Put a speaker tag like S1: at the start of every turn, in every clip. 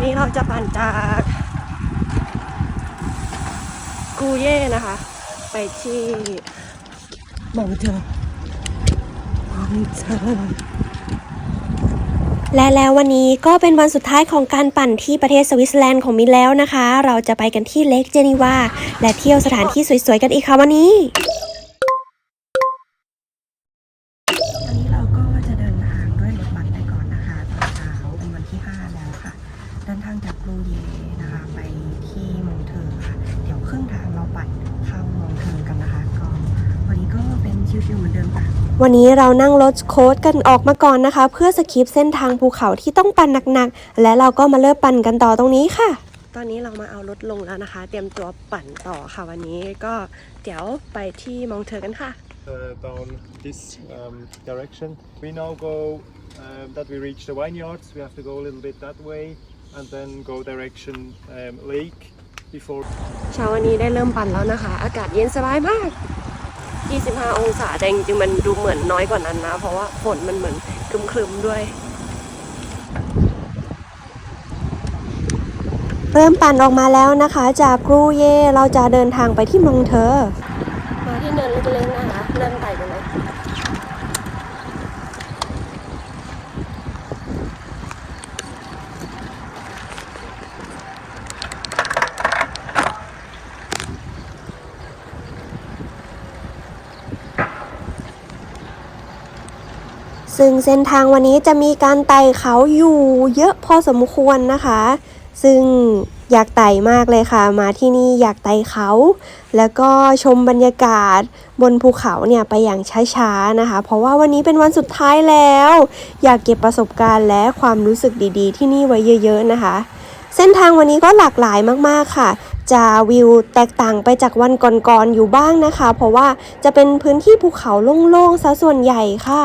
S1: วันนี้เราจะปั่นจากกูเย่นะคะ ไปที่มองเจอมองเจอ
S2: และแล้ววันนี้ก็เป็นวันสุดท้ายของการปั่นที่ประเทศสวิตเซอร์แลนด์ของมินแล้วนะคะ เราจะไปกันที่เลกเจนีวา และเที่ยวสถานที่สวยๆกันอีกค่ะวันนี้
S1: ชิวๆเหมือนเดิมค่ะ
S2: วันนี้เรานั่งรถโค้ดกันออกมาก่อนนะคะ เพื่อสคิปเส้นทางภูเขาที่ต้องปั่นหนักๆ และเราก็มาเริ่มปั่นกันต่อตรงนี้ค่ะ
S1: ตอนนี้เรามาเอารถลงแล้วนะคะ เตรียมตัวปั่นต่อค่ะวันนี้ก็เดี๋ยวไปที่มองเทอร์กันค่ะ
S3: uh, down this um, direction. We now go um, that we reach the vineyards. We have to go a little bit that way and then go direction um, lake before
S1: เช้าวันนี้ได้เริ่มปั่นแล้วนะคะ อากาศเย็นสบายมาก 25 องศาแต่จริงๆมันดูเหมือนน้อยกว่านั้นนะ เพราะว่าฝนมันเหมือนคลึมๆด้วย
S2: เริ่มปั่นออกมาแล้วนะคะ จากกรูเยเราจะเดินทางไปที่มองเทอร์
S1: มาที่เนินเล็กๆนะคะเริ่มไต่กันเลย
S2: ซึ่งเส้นทางวันนี้จะมีการไต่เขาอยู่เยอะพอสมควรนะคะ ซึ่งอยากไต่มากเลยค่ะ มาที่นี่อยากไต่เขา แล้วก็ชมบรรยากาศบนภูเขาเนี่ยไปอย่างช้าๆนะคะ เพราะว่าวันนี้เป็นวันสุดท้ายแล้ว อยากเก็บประสบการณ์และความรู้สึกดีๆ ที่นี่ไว้เยอะๆนะคะ เส้นทางวันนี้ก็หลากหลายมากๆค่ะ จะวิวแตกต่างไปจากวันก่อนๆอยู่บ้างนะคะ เพราะว่าจะเป็นพื้นที่ภูเขาโล่งๆซะส่วนใหญ่ค่ะ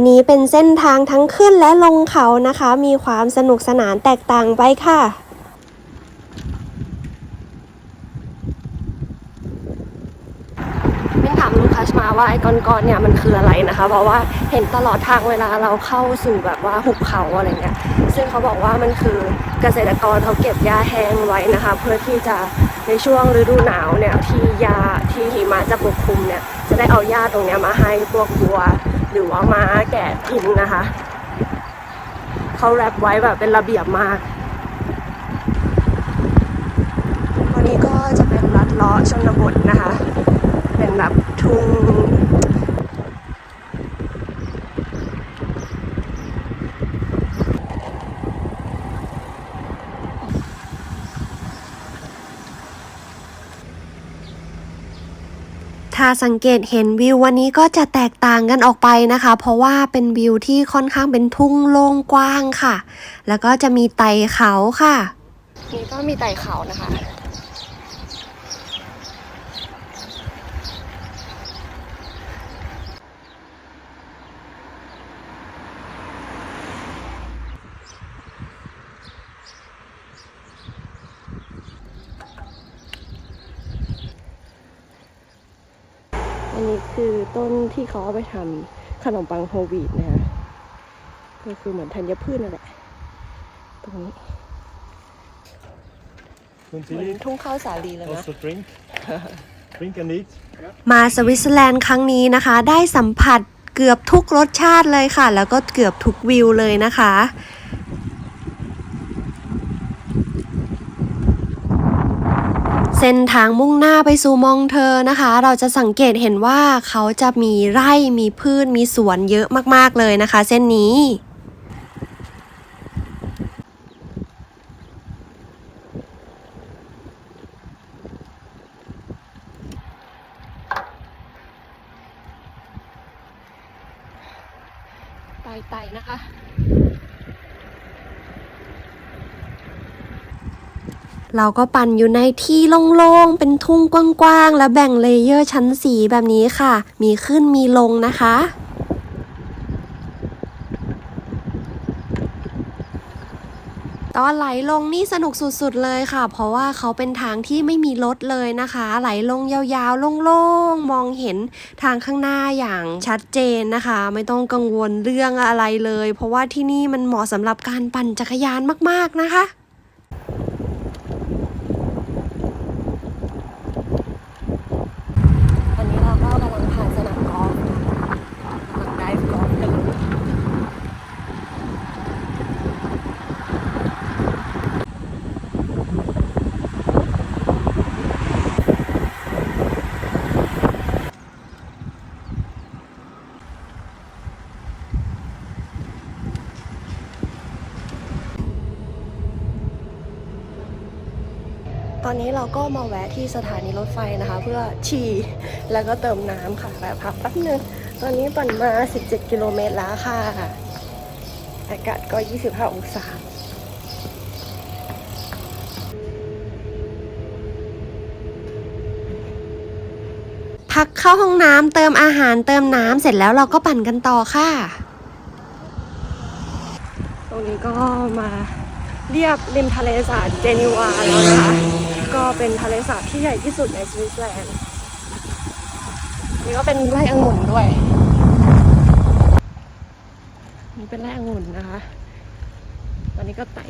S2: วันนี้เป็นเส้นทางทั้งขึ้นและลงเขานะคะ มีความสนุกสนานแตกต่างไปค่ะ
S1: เม่นถาม ลูคัสมาว่าไอ้ก้อนๆเนี่ยมันคืออะไรนะคะ เพราะว่าเห็นตลอดทางเวลาเราเข้าสู่แบบว่าหุบเขาอะไรเงี้ยซึ่งเขาบอกว่ามันคือเกษตรกรเขาเก็บหญ้าแห้งไว้นะคะ เพื่อที่จะในช่วงฤดูหนาวเนี่ยที่หญ้าที่หิมะจะปกคลุมเนี่ยจะได้เอาหญ้าตรงเนี้ยมาให้พวกวัว หรือว่าม้าแกะกินนะคะเขาแรปไว้แบบเป็นระเบียบมากวันนี้ก็จะเป็นลัดเลาะชนบทนะคะ เป็นแบบ ทุ่ง
S2: ถ้าสังเกตเห็นวิววันนี้ก็จะแตกต่างกันออกไปนะคะ เพราะว่าเป็นวิวที่ค่อนข้างเป็นทุ่งโล่งกว้างค่ะ แล้วก็จะมีไต่เขาค่ะ
S1: นี่ก็มีไต่เขานะคะ อันนี้คือต้นที่เขาเอาไปทำขนมปังโฮลวีตนะคะก็คือเหมือนธัญพืชนั่นแหละ ตรงนี้
S3: don't
S1: เหมือน
S3: you
S1: ทุ่งข้าวสาลีเลยนะ
S3: also drink drink and eat
S2: มาสวิตเซอร์แลนด์ครั้งนี้นะคะ ได้สัมผัสเกือบทุกรสชาติเลยค่ะ แล้วก็เกือบทุกวิวเลยนะคะ เส้นทางมุ่งหน้าไปสู่มองเธอนะคะ เราจะสังเกตเห็นว่าเขาจะมีไร่มีพืชมีสวนเยอะมากๆเลยนะคะ เส้นนี้
S1: ไต่ไต่นะคะ
S2: เราก็ปั่นอยู่ในที่โล่งๆ เป็นทุ่งกว้างๆ และแบ่งเลเยอร์ชั้นสีแบบนี้ค่ะ มีขึ้นมีลงนะคะตอนไหลลงนี่สนุกสุดๆเลยค่ะ เพราะว่าเขาเป็นทางที่ไม่มีรถเลยนะคะ ไหลลงยาวๆโล่งๆมองเห็นทางข้างหน้าอย่างชัดเจนนะคะ ไม่ต้องกังวลเรื่องอะไรเลย เพราะว่าที่นี่มันเหมาะสำหรับการปั่นจักรยานมากๆนะคะ
S1: ตอนนี้เราก็กำลังผ่านสนามกอล์ฟหลังไดฟ์กอล์ฟกันเลยตอ นนี้เราก็มาแวะที่สถานีรถไฟนะคะ เพื่อฉี่แล้วก็เติมน้ำค่ะแบบพักแป๊บนึง ตอนนี้ปั่นมา 17 กิโลเมตรแล้วค่ะ อากาศก็ 25 องศา
S2: พักเข้าห้องน้ำเติมอาหารเติมน้ำเสร็จแล้วเราก็ปั่นกันต่อค่ะ
S1: ตรงนี้ก็มาเรียบริมทะเลสาบเจนีวาแล้วนะคะ ก็เป็นทะเลสาบที่ใหญ่ที่สุดในสวิตเซอร์แลนด์นี่ก็เป็นไร่องุ่นด้วย นี่เป็นไร่องุ่นนะคะตอนนี้ก็ไต่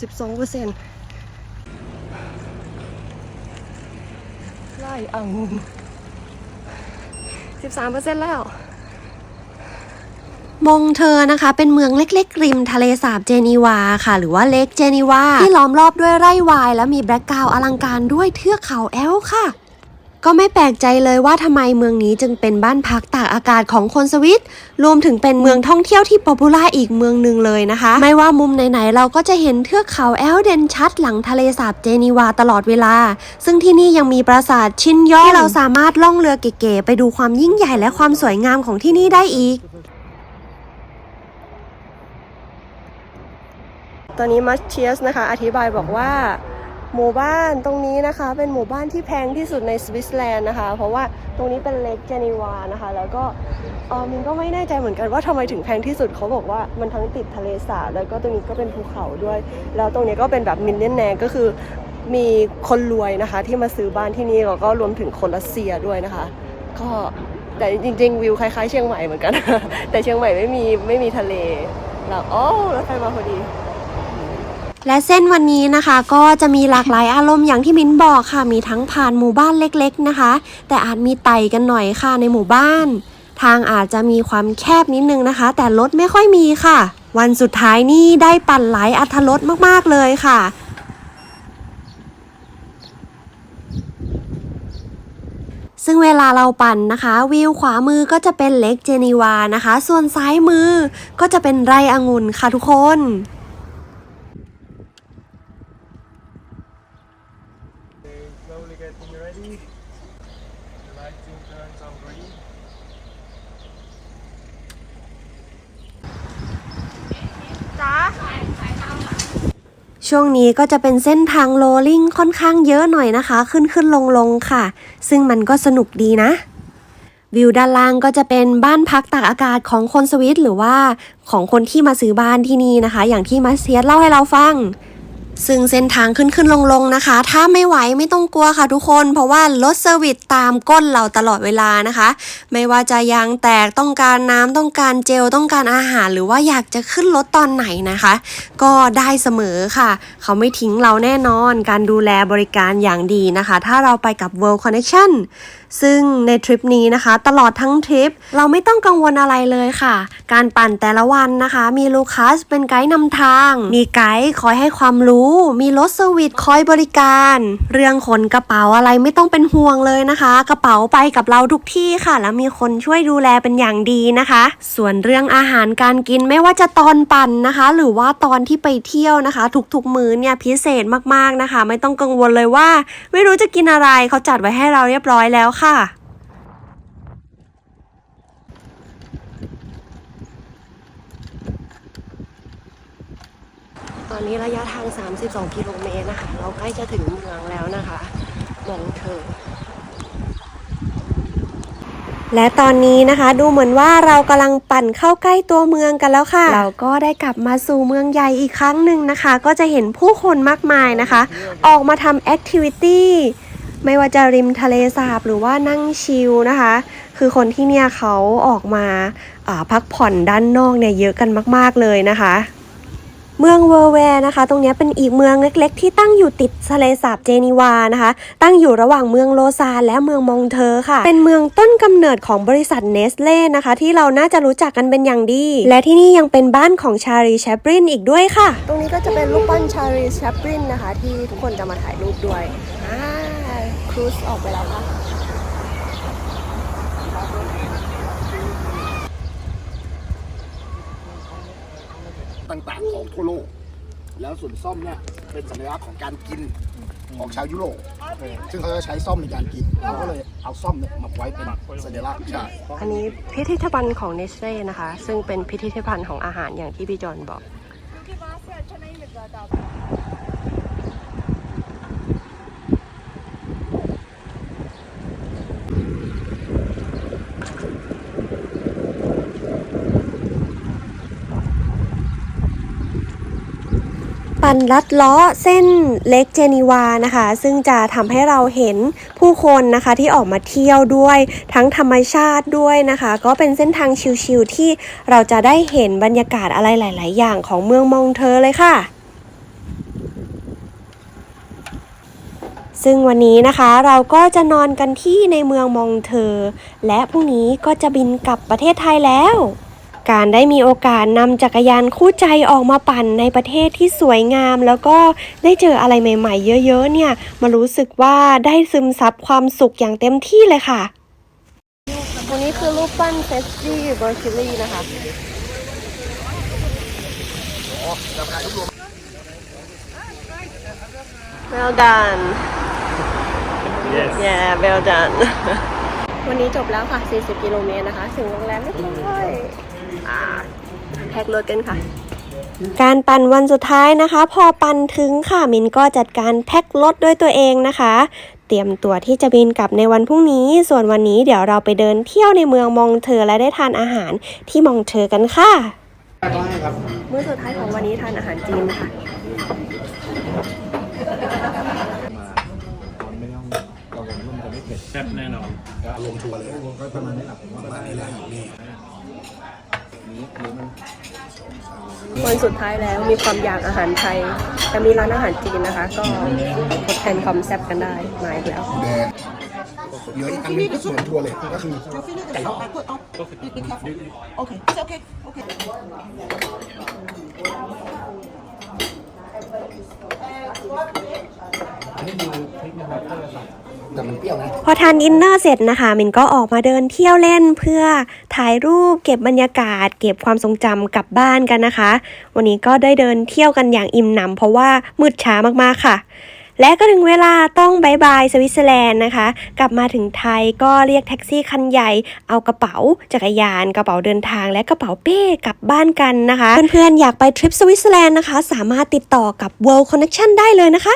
S1: สิบสองเปอร์เซ็นต์ไร่องุ่นสิบสามเปอร์เซ็นต์แล้ว
S2: มงเธอนะคะ เป็นเมืองเล็กๆ ริมทะเลสาบเจนีวาค่ะ หรือว่าเลกเจนีวาที่ล้อมรอบด้วยไร่วาย และมีแบล็กกราวอลังการด้วยเทือกเขาแอลค่ะก็ไม่แปลกใจเลยว่าทำไมเมืองนี้จึงเป็นบ้านพักตากอากาศของคนสวิต รวมถึงเป็นเมืองท่องเที่ยวที่ป๊อปปูล่าอีกเมืองหนึ่งเลยนะคะ ไม่ว่ามุมไหนๆเราก็จะเห็นเทือกเขาแอลเด่นชัดหลังทะเลสาบเจนีวาตลอดเวลา ซึ่งที่นี่ยังมีปราสาทชินยอที่เราสามารถล่องเรือเก๋ๆไปดูความยิ่งใหญ่และความสวยงามของที่นี่ได้อีก
S1: ตอนนี้มัชเชียสนะคะ อธิบายบอกว่า หมู่บ้านตรงนี้นะคะ เป็นหมู่บ้านที่แพงที่สุดในสวิตเซอร์แลนด์นะคะ เพราะว่าตรงนี้เป็นเลกเจนีวานะคะ แล้วก็เออมินก็ไม่แน่ใจเหมือนกันว่าทำไมถึงแพงที่สุดเขาบอกว่ามันทั้งติดทะเลสาบแล้วก็ตรงนี้ก็เป็นภูเขาด้วย แล้วตรงนี้ก็เป็นแบบมิลเลนแนก็คือมีคนรวยนะคะ ที่มาซื้อบ้านที่นี่แล้วก็รวมถึงคนรัสเซียด้วยนะคะ ก็แต่จริง ๆ วิวคล้ายๆเชียงใหม่เหมือนกัน แต่เชียงใหม่ไม่มีไม่มีทะเลแล้วอ๋อรถไฟมาพอดี
S2: และเส้นวันนี้นะคะก็จะมีหลากหลายอารมณ์อย่างที่มิ้นบอกค่ะ มีทั้งผ่านหมู่บ้านเล็กๆนะคะ แต่อาจมีไต่กันหน่อยค่ะในหมู่บ้าน ทางอาจจะมีความแคบนิดนึงนะคะ แต่รถไม่ค่อยมีค่ะ วันสุดท้ายนี่ได้ปั่นหลายอัธรสมากๆเลยค่ะซึ่งเวลาเราปั่นนะคะ วิวขวามือก็จะเป็นเล็กเจนีวานะคะ ส่วนซ้ายมือก็จะเป็นไร่องุ่นค่ะทุกคน ช่วงนี้ก็จะเป็นเส้นทางโรลลิ่งค่อนข้างเยอะหน่อยนะคะ ขึ้นขึ้นลงลงค่ะ ซึ่งมันก็สนุกดีนะ วิวด้านล่างก็จะเป็นบ้านพักตากอากาศของคนสวิตหรือว่าของคนที่มาซื้อบ้านที่นี่นะคะ อย่างที่มาเซียสเล่าให้เราฟัง ซึ่งเส้นทางขึ้นขึ้นลงลงนะคะ ถ้าไม่ไหวไม่ต้องกลัวค่ะทุกคน เพราะว่ารถเซอร์วิสตามก้นเราตลอดเวลานะคะ ไม่ว่าจะยางแตกต้องการน้ำต้องการเจลต้องการอาหาร หรือว่าอยากจะขึ้นรถตอนไหนนะคะ ก็ได้เสมอค่ะ เขาไม่ทิ้งเราแน่นอน การดูแลบริการอย่างดีนะคะ ถ้าเราไปกับ World Connection ซึ่งในทริปนี้นะคะ ตลอดทั้งทริป เราไม่ต้องกังวลอะไรเลยค่ะ การปั่นแต่ละวันนะคะ มีลูคัสเป็นไกด์นำทาง มีไกด์คอยให้ความรู้ มีรถเซอร์วิสคอยบริการ เรื่องขนกระเป๋าอะไรไม่ต้องเป็นห่วงเลยนะคะ กระเป๋าไปกับเราทุกที่ค่ะ แล้วมีคนช่วยดูแลเป็นอย่างดีนะคะ ส่วนเรื่องอาหารการกินไม่ว่าจะตอนปั่นนะคะ หรือว่าตอนที่ไปเที่ยวนะคะ ทุกๆมื้อเนี่ยพิเศษมากๆนะคะ ไม่ต้องกังวลเลยว่า ไม่รู้จะกินอะไรเขาจัดไว้ให้เราเรียบร้อยแล้วค่ะ
S1: ตอนนี้ระยะทาง 32 กิโลเมตรนะคะ เราใกล้จะถึงเมืองแล้วนะคะ มองเธอ
S2: และตอนนี้นะคะ ดูเหมือนว่าเรากำลังปั่นเข้าใกล้ตัวเมืองกันแล้วค่ะ เราก็ได้กลับมาสู่เมืองใหญ่อีกครั้งหนึ่งนะคะ ก็จะเห็นผู้คนมากมายนะคะ ออกมาทำแอคทิวิตี้ ไม่ว่าจะริมทะเลสาบหรือว่านั่งชิลนะคะ คือคนที่เนี่ยเขาออกมาพักผ่อนด้านนอกเนี่ยเยอะกันมาก ๆเลยนะคะ เมืองเวอร์แวร์นะคะ ตรงนี้เป็นอีกเมืองเล็กๆ ที่ตั้งอยู่ติดทะเลสาบเจนีวานะคะ ตั้งอยู่ระหว่างเมืองโลซานและเมืองมองเทอร์ค่ะ เป็นเมืองต้นกำเนิดของบริษัทเนสเล่นะคะ ที่เราน่าจะรู้จักกันเป็นอย่างดี และที่นี่ยังเป็นบ้านของชารีแชปรินอีกด้วยค่ะ
S1: ตรงนี้ก็จะเป็นรูปปั้นชารีแชปรินนะคะ ที่ทุกคนจะมาถ่ายรูปด้วยครูซออกไปแล้วค่ะ
S4: ต่างๆ ของทั่วโลก แล้วส่วนซ่อมเนี่ยเป็นสัญลักษณ์ของการกินของชาวยุโรปซึ่งเขาจะใช้ซ่อมในการกินเราก็เลยเอาซ่อมเนี่ยมาไว้เป็นสัญลักษณ์ใช่
S1: อันนี้พิพิธภัณฑ์ของเนสเล่นะคะ ซึ่งเป็นพิพิธภัณฑ์ของอาหารอย่างที่พี่จอนบอก
S2: ปั่นลัดล้อเส้นเล็กเจนีวานะคะ ซึ่งจะทำให้เราเห็นผู้คนนะคะที่ออกมาเที่ยวด้วยทั้งธรรมชาติด้วยนะคะ ก็เป็นเส้นทางชิลๆที่เราจะได้เห็นบรรยากาศอะไรหลาย ๆ อย่างของเมืองมองเทอร์เลยค่ะซึ่งวันนี้นะคะเราก็จะนอนกันที่ในเมืองมองเทอร์และพรุ่งนี้ก็จะบินกลับประเทศไทยแล้ว การได้มีโอกาสนำจักรยานคู่ใจออกมาปั่นในประเทศที่สวยงาม แล้วก็ได้เจออะไรใหม่ ๆ เยอะ ๆ เนี่ยมารู้สึกว่าได้ซึมซับความสุขอย่างเต็มที่เลยค่ะ
S1: ตรงนี้คือรูปปั้นเฟสตี้เบอร์คิลี่นะคะ well done
S3: Yes.
S1: yeah well done วันนี้จบแล้วค่ะ 40 กิโลเมตรนะคะ ถึงโรงแรมเรียบร้อยอ่า แพ็ครถกันค่ะ
S2: การปั่นวันสุดท้ายนะคะ พอปั่นถึงค่ะมินก็จัดการแพ็ครถด้วยตัวเองนะคะ เตรียมตัวที่จะบินกลับในวันพรุ่งนี้ ส่วนวันนี้เดี๋ยวเราไปเดินเที่ยวในเมืองมองเทอและได้ทานอาหารที่มองเทอกันค่ะ
S1: มื้อสุดท้ายของวันนี้ทานอาหารจีนค่ะ
S3: แซ่บแน่นอน
S4: ลงทัวร์เลยก็ประมาณนี้แหละผมว่าประมาณนี้แหละนี่
S1: วันสุดท้ายแล้วมีความอยากอาหารไทยแต่มีร้านอาหารจีนนะคะ ก็ทดแทนความแซ่บกันได้มาอีกแล้ว
S4: แดงเหลืออีกอันหนึงก็ส่วนทัวร์เลยก็คือไก่ทอด
S5: Okay, it's okay. Okay.
S4: แต่มันเปรี้ยวนะ
S2: พอทานดินเนอร์เสร็จนะคะมินก็ออกมาเดินเที่ยวเล่นเพื่อถ่ายรูปเก็บบรรยากาศ เก็บความทรงจำกลับบ้านกันนะคะ วันนี้ก็ได้เดินเที่ยวกันอย่างอิ่มหนำเพราะว่ามืดช้ามากๆค่ะ และก็ถึงเวลาต้องบายบายสวิตเซอร์แลนด์นะคะ กลับมาถึงไทยก็เรียกแท็กซี่คันใหญ่ เอากระเป๋าจักรยาน กระเป๋าเดินทาง และกระเป๋าเป้กลับบ้านกันนะคะ เพื่อนๆอยากไปทริปสวิตเซอร์แลนด์นะคะ สามารถติดต่อกับ World Connection ได้เลยนะคะ